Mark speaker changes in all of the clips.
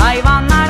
Speaker 1: hayvanlar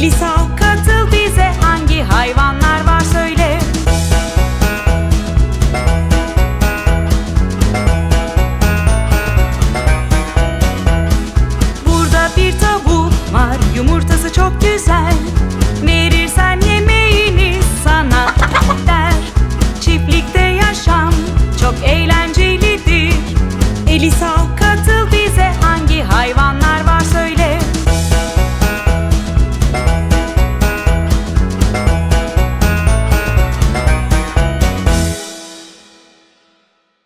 Speaker 1: Melisa katıl bize. Hangi hayvanlar var söyle. Burada bir tavuk var yumurtası çok güzel. Verirsen yemeğini sana der. Çiftlikte yaşam çok eğlencelidir. Elisa